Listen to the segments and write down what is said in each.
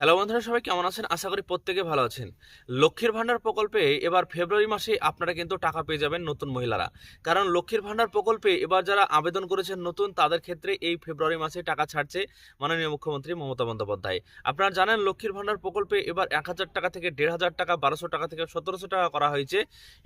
Hello বন্ধুরা, সবাই কেমন আছেন? আশা করি প্রত্যেকে ভালো আছেন। লক্ষ্মীর ভাণ্ডার প্রকল্পে এবার ফেব্রুয়ারি মাসে আপনারা কিন্তু টাকা পেয়ে যাবেন নতুন মহিলারা। কারণ লক্ষ্মীর ভান্ডার প্রকল্পে এবার যারা আবেদন করেছেন নতুন, তাদের ক্ষেত্রে এই ফেব্রুয়ারি মাসে টাকা ছাড়ছে মাননীয় মুখ্যমন্ত্রী মমতা বন্দ্যোপাধ্যায়। আপনারা জানেন, লক্ষ্মীর ভান্ডার প্রকল্পে এবার এক হাজার টাকা থেকে দেড় হাজার টাকা, বারোশো টাকা থেকে সতেরোশো টাকা করা হয়েছে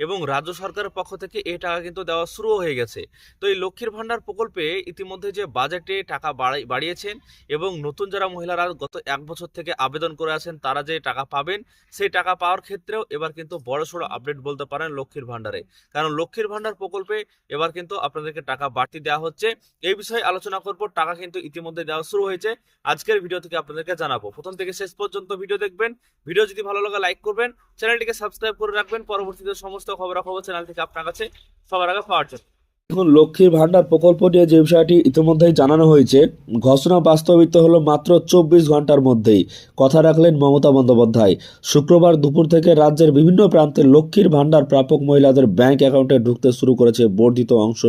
এবং রাজ্য সরকারের পক্ষ থেকে এই টাকা কিন্তু দেওয়া শুরু হয়ে গেছে। তো এই লক্ষ্মীর ভান্ডার প্রকল্পে ইতিমধ্যে যে বাজেটে টাকা বাড়িয়েছেন এবং নতুন যারা মহিলারা গত এক বছর থেকে আবেদন করে আছেন, তারা যে টাকা পাবেন, সেই টাকা পাওয়ার ক্ষেত্রেও এবার কিন্তু বড়সড় আপডেট বলতে পারেন লক্ষ্মীর ভান্ডারে কারণ লক্ষ্মীর ভান্ডার প্রকল্পে এবার কিন্তু আপনাদেরকে টাকা বাড়তি দেওয়া হচ্ছে। এই বিষয়ে আলোচনা করব, টাকা কিন্তু ইতিমধ্যে দেওয়া শুরু হয়েছে। আজকের ভিডিও থেকে আপনাদেরকে জানাব। প্রথম থেকে শেষ পর্যন্ত ভিডিও দেখবেন। ভিডিও যদি ভালো লাগে লাইক করবেন। চ্যানেলটিকে সাবস্ক্রাইব করে রাখবেন। পরবর্তীতে সমস্ত খবরাখবর চ্যানেল থেকে আপনার কাছে সবার আগে পাওয়ার জন্য। এখন লক্ষ্মীর ভান্ডার প্রকল্প নিয়ে যে বিষয়টি ইতিমধ্যেই জানানো হয়েছে, ঘোষণা বাস্তবিত হলো মাত্র চব্বিশ ঘণ্টার মধ্যেই। কথা রাখলেন মমতা বন্দ্যোপাধ্যায়। শুক্রবার দুপুর থেকে রাজ্যের বিভিন্ন প্রান্তে লক্ষ্মীর ভান্ডার প্রাপক মহিলাদের ব্যাংক অ্যাকাউন্টে ঢুকতে শুরু করেছে বর্ধিত অংশ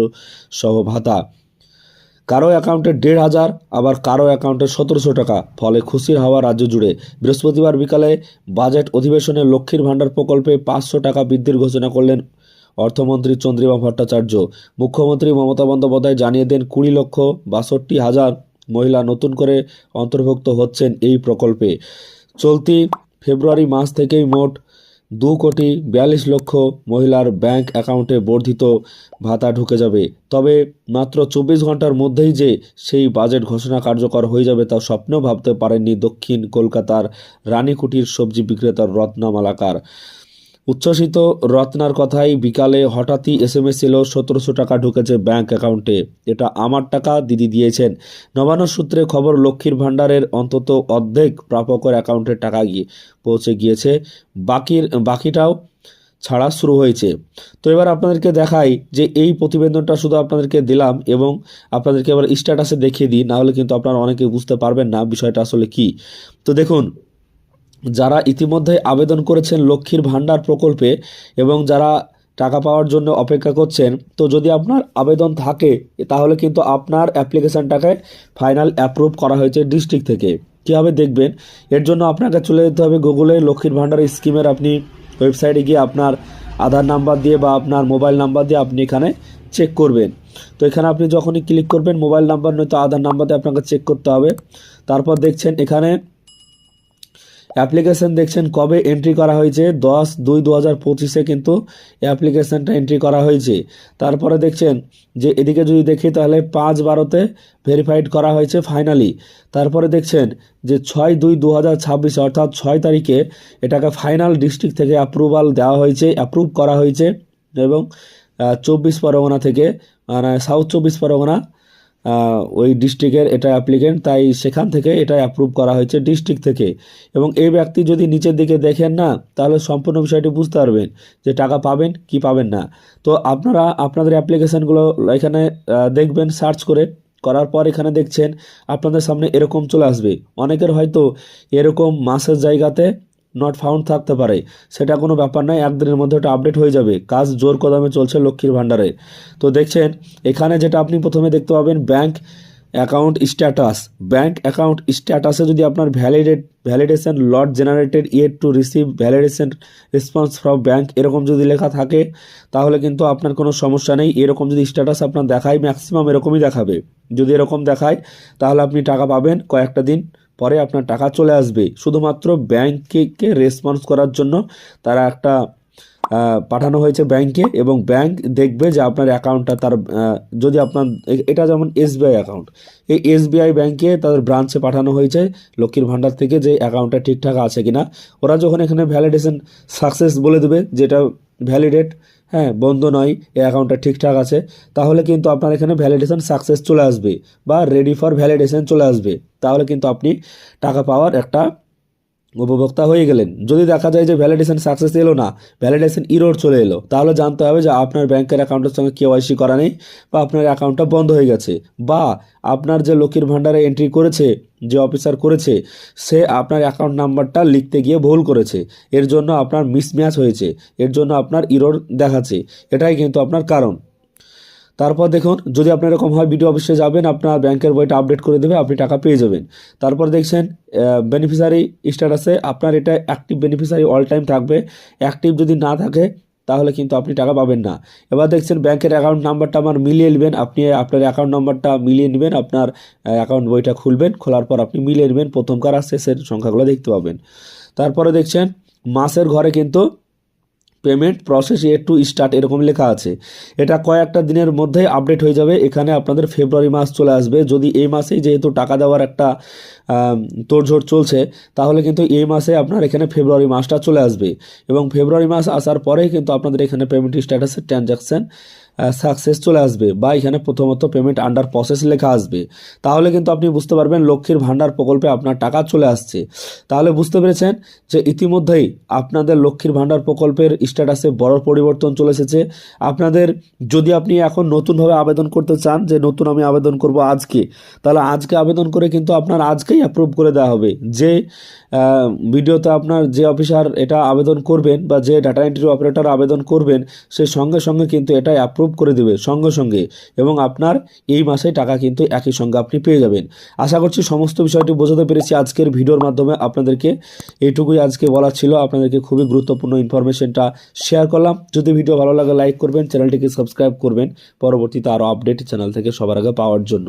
সহ ভাতা। কারও অ্যাকাউন্টে দেড় হাজার, আবার কারও অ্যাকাউন্টে সতেরোশো টাকা। ফলে খুশির হাওয়া রাজ্য জুড়ে। বৃহস্পতিবার বিকালে বাজেট অধিবেশনে লক্ষ্মীর ভান্ডার প্রকল্পে পাঁচশো টাকা বৃদ্ধির ঘোষণা করলেন অর্থমন্ত্রী চন্দ্রিমা ভট্টাচার্য। মুখ্যমন্ত্রী মমতা বন্দ্যোপাধ্যায় জানিয়ে দেন, কুড়ি লক্ষ বাষট্টি হাজার মহিলা নতুন করে অন্তর্ভুক্ত হচ্ছেন এই প্রকল্পে। চলতি ফেব্রুয়ারি মাস থেকেই মোট দু কোটি বিয়াল্লিশ লক্ষ মহিলার ব্যাংক অ্যাকাউন্টে বর্ধিত ভাতা ঢুকে যাবে। তবে মাত্র চব্বিশ ঘণ্টার মধ্যেই যে সেই বাজেট ঘোষণা কার্যকর হয়ে যাবে তা স্বপ্নেও ভাবতে পারেননি দক্ষিণ কলকাতার রানীকুটির সবজি বিক্রেতার রত্না মালাকার উচ্ছ্বসিত রত্নার কথাই বিকালে হঠাৎই এস এম এস এলো, সতেরোশো টাকা ঢুকেছে ব্যাংক অ্যাকাউন্টে। এটা আমার টাকা, দিদি দিয়েছেন। নবান্ন সূত্রে খবর, লক্ষ্মীর ভাণ্ডারের অন্তত অর্ধেক প্রাপকের অ্যাকাউন্টে টাকা গিয়ে পৌঁছে গিয়েছে। বাকির, বাকিটাও ছাড়া শুরু হয়েছে। তো এবার আপনাদেরকে দেখাই যে এই প্রতিবেদনটা শুধু আপনাদেরকে দিলাম এবং আপনাদেরকে এবার স্ট্যাটাসে দেখিয়ে দিই, নাহলে কিন্তু আপনারা অনেকে বুঝতে পারবেন না বিষয়টা আসলে কি। তো দেখুন যারা ইতিমধ্যে আবেদন করেছেন লক্ষ্মীর ভাণ্ডার প্রকল্পে এবং যারা টাকা পাওয়ার জন্য অপেক্ষা করছেন, তো যদি আপনার আবেদন থাকে, তাহলে কিন্তু আপনার অ্যাপ্লিকেশানটাকে ফাইনাল অ্যাপ্রুভ করা হয়েছে ডিস্ট্রিক্ট থেকে। কীভাবে দেখবেন? এর জন্য আপনাকে চলে যেতে হবে গুগলে লক্ষ্মীর ভাণ্ডার স্কিমের আপনি ওয়েবসাইটে গিয়ে আপনার আধার নাম্বার দিয়ে বা আপনার মোবাইল নাম্বার দিয়ে আপনি এখানে চেক করবেন। তো এখানে আপনি যখনই ক্লিক করবেন মোবাইল নাম্বার নয়তো আধার নাম্বার দিয়ে আপনাকে চেক করতে হবে। তারপর দেখছেন এখানে অ্যাপ্লিকেশন দেখছেন কবে এন্ট্রি করা হয়েছে? দশ দুই দু হাজার পঁচিশে কিন্তু অ্যাপ্লিকেশনটা এন্ট্রি করা হয়েছে। তারপরে দেখছেন যে এদিকে যদি দেখি তাহলে পাঁচ বারোতে ভেরিফাইড করা হয়েছে ফাইনালি তারপরে দেখছেন যে ছয় দুই দু হাজার ছাব্বিশে অর্থাৎ ছয় তারিখে এটাকে ফাইনাল ডিস্ট্রিক্ট থেকে অ্যাপ্রুভাল দেওয়া হয়েছে অ্যাপ্রুভ করা হয়েছে এবং চব্বিশ পরগনা থেকে মানে সাউথ চব্বিশ পরগনা ওই ডিস্ট্রিক্টের এটা অ্যাপ্লিকেন্ট তাই সেখান থেকে এটা অ্যাপ্রুভ করা হয়েছে ডিস্ট্রিক্ট থেকে। এবং এই ব্যক্তি যদি নিচের দিকে দেখেন না, তাহলে সম্পূর্ণ বিষয়টি বুঝতে পারবেন যে টাকা পাবেন কি পাবেন না। তো আপনারা আপনাদের অ্যাপ্লিকেশানগুলো এখানে দেখবেন সার্চ করে, করার পর এখানে দেখছেন, আপনাদের সামনে এরকম চলে আসবে। অনেকের হয়তো এরকম মাসের জায়গাতে নট ফাউন্ড থাকতে পারে। সেটা কোনো ব্যাপার নয়, একদিনের মধ্যে ওটা আপডেট হয়ে যাবে। কাজ জোর কদমে চলছে লক্ষ্মীর ভাণ্ডারে। তো দেখছেন, এখানে যেটা আপনি প্রথমে দেখতে পাবেন bank account status bank account স্ট্যাটাসে যদি আপনার validate validation not generated yet to receive validation response from bank এরকম যদি লেখা থাকে, তাহলে কিন্তু আপনার কোনো সমস্যা নেই। এরকম যদি স্ট্যাটাস আপনার দেখায় ম্যাক্সিমাম এরকমই দেখাবে। যদি এরকম দেখায়, তাহলে আপনি টাকা পাবেন কয়েকটা দিন। পরে আপনার টাকা চলে আসবে। শুধুমাত্র ব্যাংকে রেসপন্স করার জন্য তারা একটা পাঠানো হয়েছে ব্যাংকে এবং ব্যাংক দেখবে যে আপনার অ্যাকাউন্টটা তার যদি আপনার এটা যেমন এসবিআই অ্যাকাউন্ট, এই এসবিআই ব্যাংকে তাদের ব্রাঞ্চে পাঠানো হয়েছে লক্ষ্মীর ভাণ্ডার থেকে যে অ্যাকাউন্টটা ঠিকঠাক আছে কিনা। ওরা যখন এখানে ভ্যালিডেশন সাকসেস বলে দেবে যেটা ভ্যালিডেট হ্যাঁ বন্ধ নয়, এই অ্যাকাউন্টটা ঠিকঠাক আছে, তাহলে কিন্তু আপনার এখানে ভ্যালিডেশন সাকসেস চলে আসবে বা রেডি ফর ভ্যালিডেশন চলে আসবে। তাহলে কিন্তু আপনি টাকা পাওয়ার একটা উপভোক্তা হয়ে গেলেন। যদি দেখা যায় যে ভ্যালিডেশন সাকসেস এলো না ভ্যালিডেশন ইরোর চলে এলো, তাহলে জানতে হবে যে আপনার ব্যাংকের অ্যাকাউন্টের সঙ্গে কেওয়াইসি করা নেই বা আপনার অ্যাকাউন্টটা বন্ধ হয়ে গেছে বা আপনার যে লক্ষ্মীর ভাণ্ডারে এন্ট্রি করেছে, যে অফিসার করেছে, সে আপনার অ্যাকাউন্ট নাম্বারটা লিখতে গিয়ে ভুল করেছে। এর জন্য আপনার মিসম্যাচ হয়েছে, এর জন্য আপনার ইরোর দেখাচ্ছে। এটাই কিন্তু আপনার কারণ। তারপর দেখুন, যদি আপনার এরকম হয়, বিডিও অফিসে যাবেন, আপনার ব্যাংকের বইটা আপডেট করে দেবে, আপনি টাকা পেয়ে যাবেন। তারপর দেখছেন বেনিফিশিয়ারি স্ট্যাটাসে আপনার এটা অ্যাক্টিভ বেনিফিশিয়ারি অল টাইম থাকবে। অ্যাক্টিভ যদি না থাকে, তাহলে কিন্তু আপনি টাকা পাবেন না। এবার দেখছেন, ব্যাংকের অ্যাকাউন্ট নাম্বারটা আমার মিলিয়ে নেবেন, আপনি, আপনার অ্যাকাউন্ট নাম্বারটা মিলিয়ে নেবেন, আপনার অ্যাকাউন্ট বইটা খুলবেন, খোলার পর আপনি মিলিয়ে নেবেন প্রথমকার আর শেষের সংখ্যাগুলো দেখতে পাবেন। তারপরে দেখছেন, মাসের ঘরে কিন্তু payment process yet to start এরকম লেখা আছে। এটা কয়েকটা দিনের মধ্যেই আপডেট হয়ে যাবে। এখানে আপনাদের ফেব্রুয়ারি মাস চলে আসবে। যদি এই মাসেই যেহেতু টাকা দেওয়ার একটা তোড়ঝোড় চলছে, তাহলে কিন্তু এই মাসে আপনার এখানে ফেব্রুয়ারি মাসটা চলে আসবে। এবং ফেব্রুয়ারি মাস আসার পরেই কিন্তু আপনাদের এখানে পেমেন্ট স্ট্যাটাসের ট্রানজ্যাকশান সাকসেস চলে আসবে বা এখানে প্রথমত পেমেন্ট আন্ডার প্রসেস লেখা আসবে। তাহলে কিন্তু আপনি বুঝতে পারবেন লক্ষ্মীর ভাণ্ডার প্রকল্পে আপনার টাকা চলে আসছে। তাহলে বুঝতে পেরেছেন যে ইতিমধ্যেই আপনাদের লক্ষ্মীর ভাণ্ডার প্রকল্পের স্ট্যাটাসে বড় পরিবর্তন চলে এসেছে। আপনাদের যদি আপনি এখন নতুনভাবে আবেদন করতে চান যে নতুন আমি আবেদন করব আজকে, তাহলে আজকে আবেদন করে কিন্তু আপনার আজকেই অ্যাপ্রুভ করে দেওয়া হবে। যে ভিডিওতে আপনার যে অফিসার এটা আবেদন করবেন বা যে ডাটা এন্ট্রি অপারেটর আবেদন করবেন, সে সঙ্গে সঙ্গে কিন্তু এটা অ্যাপ্রুভ করে দেবে সঙ্গে সঙ্গে এবং আপনার এই মাসে টাকা কিন্তু একই সঙ্গে আপনি পেয়ে যাবেন। আশা করছি সমস্ত বিষয়টি বোঝাতে পেরেছি। আজকের ভিডিওর মাধ্যমে আপনাদেরকে এইটুকুই আজকে বলা ছিল। আপনাদেরকে খুবই গুরুত্বপূর্ণ ইনফরমেশনটা শেয়ার করলাম। যদি ভিডিও ভালো লাগে লাইক করবেন। চ্যানেলটিকে সাবস্ক্রাইব করবেন। পরবর্তীতে আরও আপডেট চ্যানেল থেকে সবার আগে পাওয়ার জন্য।